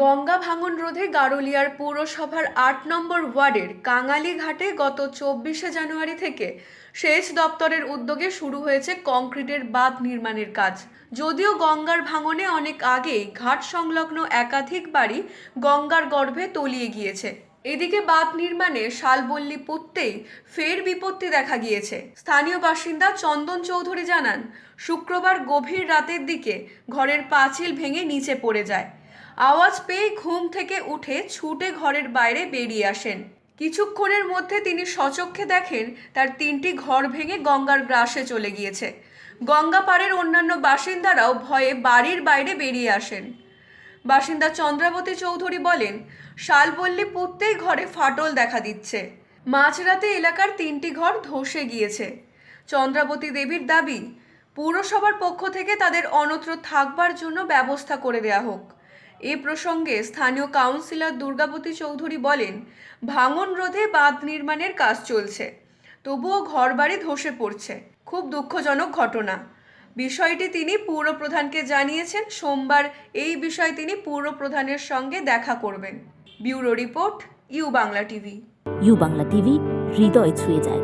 গঙ্গা ভাঙন রোধে গারুলিয়ার পৌরসভার আট নম্বর ওয়ার্ডের কাঙালি ঘাটে গত চব্বিশে জানুয়ারি থেকে সেচ দপ্তরের উদ্যোগে শুরু হয়েছে কংক্রিটের বাঁধ নির্মাণের কাজ। যদিও গঙ্গার ভাঙনে অনেক আগেই ঘাট সংলগ্ন একাধিক বাড়ি গঙ্গার গর্ভে তলিয়ে গিয়েছে। এদিকে বাঁধ নির্মাণে শালবল্লী পুঁততেই ফের বিপত্তি দেখা গিয়েছে। স্থানীয় বাসিন্দা চন্দন চৌধুরী জানান, শুক্রবার গভীর রাতের দিকে ঘরের পাঁচিল ভেঙে নিচে পড়ে যায়। আওয়াজ পেয়ে ঘুম থেকে উঠে ছুটে ঘরের বাইরে বেরিয়ে আসেন। কিছুক্ষণের মধ্যে তিনি সচক্ষে দেখেন তার তিনটি ঘর ভেঙে গঙ্গার গ্রাসে চলে গিয়েছে। গঙ্গা পাড়ের অন্যান্য বাসিন্দারাও ভয়ে বাড়ির বাইরে বেরিয়ে আসেন। বাসিন্দা চন্দ্রাবতী চৌধুরী বলেন, শালবল্লী পুঁততেই ঘরে ফাটল দেখা দিচ্ছে। মাঝরাতে এলাকার তিনটি ঘর ধসে গিয়েছে। চন্দ্রাবতী দেবীর দাবি, পুরসভার পক্ষ থেকে তাদের অন্যত্র থাকবার জন্য ব্যবস্থা করে দেয়া হোক। এ প্রসঙ্গে স্থানীয় কাউন্সিলর দুর্গাবতী চৌধুরী বলেন, ভাঙন রোধে বাঁধ নির্মাণের কাজ চলছে, তবুও ঘরবাড়ি ধসে পড়ছে। খুব দুঃখজনক ঘটনা। বিষয়টি তিনি পৌর প্রধানকে জানিয়েছেন, সোমবার এই বিষয়ে তিনি পৌর প্রধানের সঙ্গে দেখা করবেন। Bureau report, U Bangla TV. U Bangla TV, হৃদয় ছুঁয়ে যায়।